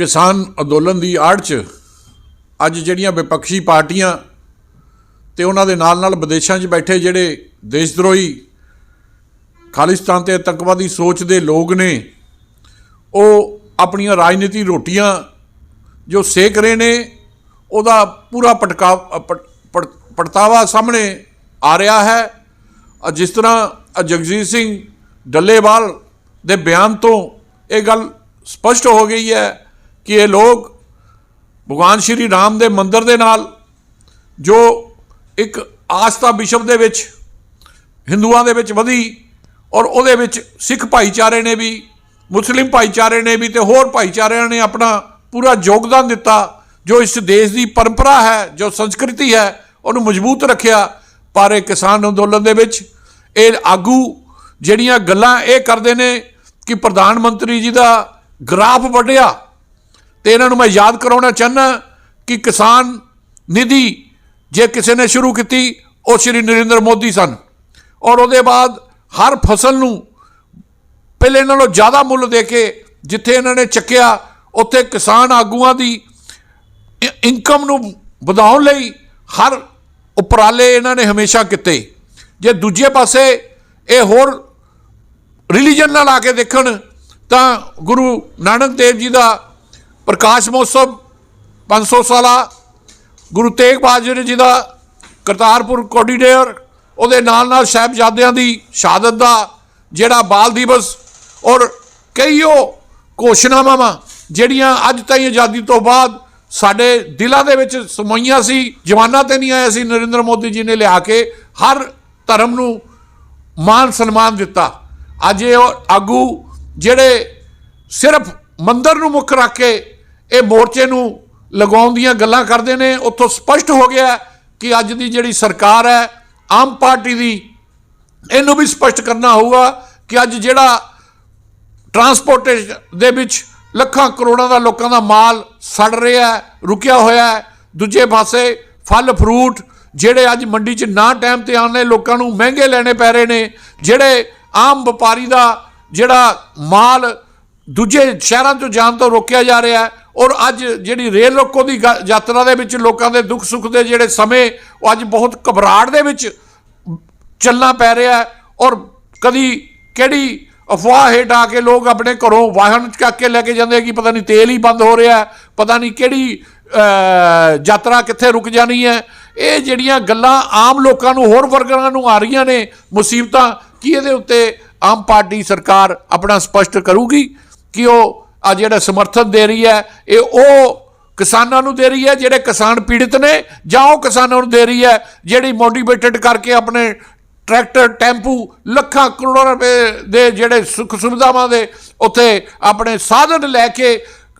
ਕਿਸਾਨ ਅੰਦੋਲਨ ਦੀ ਆੜ 'ਚ ਅੱਜ ਜਿਹੜੀਆਂ ਵਿਪਕਸ਼ੀ ਪਾਰਟੀਆਂ ਤੇ ਉਹਨਾਂ ਦੇ ਨਾਲ ਨਾਲ ਵਿਦੇਸ਼ਾਂ 'ਚ ਬੈਠੇ ਜਿਹੜੇ ਦੇਸ਼ ਦਰੋਹੀ ਖਾਲਿਸਤਾਨ ਤੇ ਆਤੰਕਵਾਦੀ ਸੋਚ ਦੇ ਲੋਕ ਨੇ, ਉਹ ਆਪਣੀਆਂ ਰਾਜਨੀਤੀ ਰੋਟੀਆਂ ਜੋ ਸੇਕ ਰਹੇ ਨੇ, ਉਹਦਾ ਪੂਰਾ ਪਟਕਾ ਪਟ- ਪਟ- ਪੜਤਾਵਾ ਸਾਹਮਣੇ ਆ ਰਿਹਾ ਹੈ। ਜਿਸ ਤਰ੍ਹਾਂ ਜਗਜੀਤ ਸਿੰਘ ਡੱਲੇਵਾਲ ਦੇ ਬਿਆਨ ਤੋਂ ਇਹ ਗੱਲ ਸਪਸ਼ਟ ਹੋ ਗਈ ਹੈ ਕਿ ਇਹ ਲੋਕ ਭਗਵਾਨ ਸ਼੍ਰੀ ਰਾਮ ਦੇ ਮੰਦਿਰ ਦੇ ਨਾਲ ਜੋ ਇੱਕ ਆਸਥਾ ਵਿਸ਼ਵ ਦੇ ਵਿੱਚ, ਹਿੰਦੂਆਂ ਦੇ ਵਿੱਚ ਵਧੀ ਔਰ ਉਹਦੇ ਵਿੱਚ ਸਿੱਖ ਭਾਈਚਾਰੇ ਨੇ ਵੀ, ਮੁਸਲਿਮ ਭਾਈਚਾਰੇ ਨੇ ਵੀ ਤੇ ਹੋਰ ਭਾਈਚਾਰਿਆਂ ਨੇ ਆਪਣਾ ਪੂਰਾ ਯੋਗਦਾਨ ਦਿੱਤਾ, ਜੋ ਇਸ ਦੇਸ਼ ਦੀ ਪਰੰਪਰਾ ਹੈ, ਜੋ ਸੰਸਕ੍ਰਿਤੀ ਹੈ, ਉਹਨੂੰ ਮਜ਼ਬੂਤ ਰੱਖਿਆ ਪਰ ਇਹ ਕਿਸਾਨ ਅੰਦੋਲਨ ਦੇ ਵਿੱਚ ਇਹ ਆਗੂ ਜਿਹੜੀਆਂ ਗੱਲਾਂ ਇਹ ਕਰਦੇ ਨੇ ਕਿ ਪ੍ਰਧਾਨ ਮੰਤਰੀ ਜੀ ਦਾ ਗ੍ਰਾਫ ਵੱਢਿਆ ਤੇ ਇਹਨਾਂ ਨੂੰ ਮੈਂ ਯਾਦ ਕਰਾਉਣਾ ਚਾਹਨਾ ਕਿ ਕਿਸਾਨ ਨਿਧੀ ਜੇ ਕਿਸੇ ਨੇ ਸ਼ੁਰੂ ਕੀਤੀ, ਉਹ ਸ਼੍ਰੀ ਨਰਿੰਦਰ ਮੋਦੀ ਸਨ। ਔਰ ਉਹਦੇ ਬਾਅਦ ਹਰ ਫਸਲ ਨੂੰ ਪਹਿਲੇ ਨਾਲੋਂ ਜ਼ਿਆਦਾ ਮੁੱਲ ਦੇ ਕੇ ਜਿੱਥੇ ਇਹਨਾਂ ਨੇ ਚੱਕਿਆ, ਉੱਥੇ ਕਿਸਾਨ ਆਗੂਆਂ ਦੀ ਇਨਕਮ ਨੂੰ ਵਧਾਉਣ ਲਈ ਹਰ ਉਪਰਾਲੇ ਇਹਨਾਂ ਨੇ ਹਮੇਸ਼ਾ ਕੀਤੇ। ਜੇ ਦੂਜੇ ਪਾਸੇ ਇਹ ਹੋਰ ਰਿਲੀਜਨ ਨਾਲ ਆ ਕੇ ਦੇਖਣ, ਤਾਂ ਗੁਰੂ ਨਾਨਕ ਦੇਵ ਜੀ ਦਾ ਪ੍ਰਕਾਸ਼ ਮਹੋਤਸਵ 500 ਸਾਲਾ ਗੁਰੂ ਤੇਗ ਬਹਾਦਰ ਜੀ ਦਾ ਕਰਤਾਰਪੁਰ ਕੋਰੀਡੋਰ ਉਹਦੇ ਨਾਲ ਨਾਲ ਸਾਹਿਬਜ਼ਾਦਿਆਂ ਦੀ ਸ਼ਹਾਦਤ ਦਾ ਜਿਹੜਾ ਬਾਲ ਦਿਵਸ ਔਰ ਕਈਓ ਘੋਸ਼ਣਾਵਾਂ ਜਿਹੜੀਆਂ ਅੱਜ ਤਾਈਂ ਆਜ਼ਾਦੀ ਤੋਂ ਬਾਅਦ ਸਾਡੇ ਦਿਲਾਂ ਦੇ ਵਿੱਚ ਸਮੋਈਆਂ ਸੀ, ਜਵਾਨਾਂ ਤੇ ਨਹੀਂ ਆਇਆ ਸੀ, ਨਰਿੰਦਰ ਮੋਦੀ ਜੀ ਨੇ ਲਿਆ ਕੇ ਹਰ ਧਰਮ ਨੂੰ ਮਾਨ ਸਨਮਾਨ ਦਿੱਤਾ। ਅੱਜ ਇਹ ਆਗੂ ਜਿਹੜੇ ਸਿਰਫ ਮੰਦਰ ਨੂੰ ਮੁੱਖ ਰੱਖ ਕੇ ਇਹ ਮੋਰਚੇ ਨੂੰ ਲਗਾਉਣ ਦੀਆਂ ਗੱਲਾਂ ਕਰਦੇ ਨੇ, ਉੱਥੋਂ ਸਪਸ਼ਟ ਹੋ ਗਿਆ ਕਿ ਅੱਜ ਦੀ ਜਿਹੜੀ ਸਰਕਾਰ ਹੈ, ਆਮ ਪਾਰਟੀ ਦੀ, ਇਹਨੂੰ ਵੀ ਸਪਸ਼ਟ ਕਰਨਾ ਹੋਊਗਾ ਕਿ ਅੱਜ ਜਿਹੜਾ ਟਰਾਂਸਪੋਰਟੇਸ਼ਨ ਦੇ ਵਿੱਚ ਲੱਖਾਂ ਕਰੋੜਾਂ ਦਾ ਲੋਕਾਂ ਦਾ ਮਾਲ ਸੜ ਰਿਹਾ ਹੈ, ਰੁਕਿਆ ਹੋਇਆ ਹੈ, ਦੂਜੇ ਪਾਸੇ ਫਲ ਫਰੂਟ ਜਿਹੜੇ ਅੱਜ ਮੰਡੀ 'ਚ ਨਾ ਟਾਈਮ ਤੇ ਆਉਣੇ ਲੋਕਾਂ ਨੂੰ ਮਹਿੰਗੇ ਲੈਣੇ ਪੈ ਰਹੇ ਨੇ, ਜਿਹੜੇ ਆਮ ਵਪਾਰੀ ਦਾ ਜਿਹੜਾ ਮਾਲ ਦੂਜੇ ਸ਼ਹਿਰਾਂ ਤੋਂ ਜਾਣ ਤੋਂ ਰੋਕਿਆ ਜਾ ਰਿਹਾ ਹੈ ਔਰ ਅੱਜ ਜਿਹੜੀ ਰੇਲ ਰੋਕੋ ਦੀ ਗਾ- ਯਾਤਰਾ ਦੇ ਵਿੱਚ ਲੋਕਾਂ ਦੇ ਦੁੱਖ ਸੁੱਖ ਦੇ ਜਿਹੜੇ ਸਮੇਂ ਉਹ ਅੱਜ ਬਹੁਤ ਘਬਰਾਹਟ ਦੇ ਵਿੱਚ ਚੱਲਣਾ ਪੈ ਰਿਹਾ ਹੈ ਔਰ ਕਦੀ ਕਿਹੜੀ ਅਫਵਾਹ ਹੇਠ ਆ ਕੇ ਲੋਕ ਆਪਣੇ ਘਰੋਂ ਵਾਹਨ ਚੱਕ ਕੇ ਲੈ ਕੇ ਜਾਂਦੇ ਕਿ ਪਤਾ ਨਹੀਂ ਤੇਲ ਹੀ ਬੰਦ ਹੋ ਰਿਹਾ ਪਤਾ ਨਹੀਂ ਕਿਹੜੀ ਯਾਤਰਾ ਕਿੱਥੇ ਰੁਕ ਜਾਣੀ ਹੈ। ਇਹ ਜਿਹੜੀਆਂ ਗੱਲਾਂ ਆਮ ਲੋਕਾਂ ਨੂੰ, ਹੋਰ ਵਰਗਾਂ ਨੂੰ ਆ ਰਹੀਆਂ ਨੇ ਮੁਸੀਬਤਾਂ, ਕੀ ਇਹਦੇ ਉੱਤੇ ਆਮ ਪਾਰਟੀ ਸਰਕਾਰ ਆਪਣਾ ਸਪਸ਼ਟ ਕਰੂਗੀ ਕਿ ਉਹ ਆ ਜਿਹੜਾ ਸਮਰਥਨ ਦੇ ਰਹੀ ਹੈ, ਇਹ ਉਹ ਕਿਸਾਨਾਂ ਨੂੰ ਦੇ ਰਹੀ ਹੈ, ਜਿਹੜੇ ਕਿਸਾਨ ਪੀੜਿਤ ਨੇ, ਜਾਂ ਉਹ ਕਿਸਾਨਾਂ ਨੂੰ ਦੇ ਰਹੀ ਹੈ, ਜਿਹੜੀ ਮੋਟੀਵੇਟਡ ਕਰਕੇ ਆਪਣੇ ਟਰੈਕਟਰ, ਟੈਂਪੂ, ਲੱਖਾਂ ਕਰੋੜਾਂ ਰੁਪਏ ਦੇ ਜਿਹੜੇ ਸੁੱਖ ਸੁਵਿਧਾਵਾਂ ਦੇ ਉੱਥੇ ਆਪਣੇ ਸਾਧਨ ਲੈ ਕੇ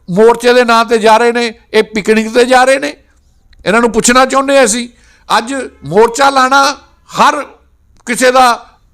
ਮੋਰਚੇ ਦੇ ਨਾਂ ਤੇ ਜਾ ਰਹੇ ਨੇ, ਇਹ ਪਿਕਨਿਕ ਤੇ ਜਾ ਰਹੇ ਨੇ। ਇਹਨਾਂ ਨੂੰ ਪੁੱਛਣਾ ਚਾਹੁੰਦੇ ਅਸੀਂ, ਅੱਜ ਮੋਰਚਾ ਲਾਣਾ ਹਰ ਕਿਸੇ ਦਾ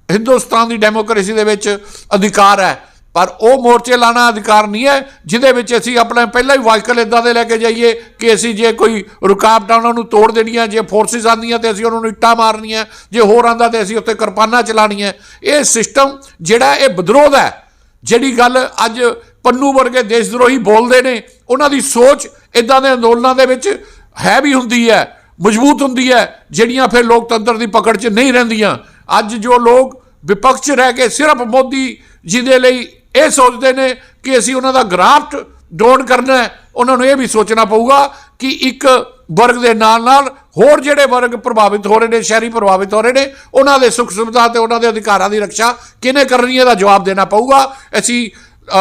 ਹਿੰਦੁਸਤਾਨ ਦੀ ਡੈਮੋਕ੍ਰੇਸੀ ਦੇ ਵਿੱਚ ਅਧਿਕਾਰ ਹੈ। ਪਰ ਉਹ ਮੋਰਚੇ ਲਾਣਾ ਅਧਿਕਾਰ ਨਹੀਂ ਹੈ, ਜਿਹਦੇ ਵਿੱਚ ਅਸੀਂ ਆਪਣਾ ਪਹਿਲਾਂ ਹੀ ਵਾਹੀਕਲ ਇਦਾਂ ਦੇ ਲੈ ਕੇ ਜਾਈਏ ਕਿ ਅਸੀਂ ਜੇ ਕੋਈ ਰੁਕਾਵਟਾਂ ਉਹਨਾਂ ਨੂੰ ਤੋੜ ਦੇਣੀਆਂ, ਜੇ ਫੋਰਸਿਸ ਆਉਂਦੀਆਂ ਤੇ ਅਸੀਂ ਉਹਨਾਂ ਨੂੰ ਇੱਟਾਂ ਮਾਰਨੀਆਂ, ਜੇ ਹੋਰ ਆਂਦਾ ਤੇ ਅਸੀਂ ਉੱਤੇ ਕਿਰਪਾਨਾਂ ਚਲਾਉਣੀਆਂ। ਇਹ ਸਿਸਟਮ ਜਿਹੜਾ ਇਹ ਵਿਦਰੋਹ ਹੈ, ਜਿਹੜੀ ਗੱਲ ਅੱਜ ਪੰਨੂ ਵਰਗੇ ਦੇਸ਼ ਦਰੋਹੀ ਬੋਲਦੇ ਨੇ, ਉਹਨਾਂ ਦੀ ਸੋਚ ਇਦਾਂ ਦੇ ਅੰਦੋਲਨਾਂ ਦੇ ਵਿੱਚ ਹੈ ਵੀ ਹੁੰਦੀ ਹੈ, ਮਜ਼ਬੂਤ ਹੁੰਦੀ ਹੈ, ਜਿਹੜੀਆਂ ਫਿਰ ਲੋਕਤੰਤਰ ਦੀ ਪਕੜ 'ਚ ਨਹੀਂ ਰਹਿੰਦੀਆਂ। ਅੱਜ ਜੋ ਲੋਕ ਵਿਪਕਸ਼ 'ਚ ਰਹਿ ਕੇ ਸਿਰਫ ਮੋਦੀ ਜੀ ਦੇ ਲਈ ਇਹ ਸੋਚਦੇ ਨੇ ਕਿ ਅਸੀਂ ਉਹਨਾਂ ਦਾ ਗ੍ਰਾਫਟ ਡਾਊਨ ਕਰਨਾ ਹੈ। ਉਹਨਾਂ ਨੂੰ ਇਹ ਵੀ ਸੋਚਣਾ ਪਊਗਾ ਕਿ ਇੱਕ ਵਰਗ ਦੇ ਨਾਲ ਨਾਲ ਹੋਰ ਜਿਹੜੇ ਵਰਗ ਪ੍ਰਭਾਵਿਤ ਹੋ ਰਹੇ ਨੇ, ਸ਼ਹਿਰੀ ਪ੍ਰਭਾਵਿਤ ਹੋ ਰਹੇ ਨੇ, ਉਹਨਾਂ ਦੇ ਸੁੱਖ ਸੁਵਿਧਾ ਤੇ ਉਹਨਾਂ ਦੇ ਅਧਿਕਾਰਾਂ ਦੀ ਰੱਖਿਆ ਕਿਹਨੇ ਕਰਨੀ ਹੈ ਦਾ ਜਵਾਬ ਦੇਣਾ ਪਊਗਾ। ਅਸੀਂ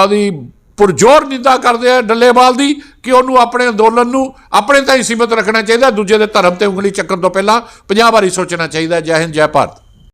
ਦੀ ਪੁਰਜੋਰ ਨਿੰਦਾ ਕਰਦੇ ਆ ਡੱਲੇਵਾਲ ਦੀ ਕਿ ਉਹਨੂੰ ਆਪਣੇ ਅੰਦੋਲਨ ਨੂੰ ਆਪਣੇ ਤਾਈਂ ਸੀਮਿਤ ਰੱਖਣਾ ਚਾਹੀਦਾ, ਦੂਜੇ ਦੇ ਧਰਮ ਤੇ ਉਂਗਲੀ ਚੱਕਣ ਤੋਂ ਪਹਿਲਾਂ 50 ਵਾਰੀ ਸੋਚਣਾ ਚਾਹੀਦਾ। ਜੈ ਹਿੰਦ, ਜੈ ਭਾਰਤ।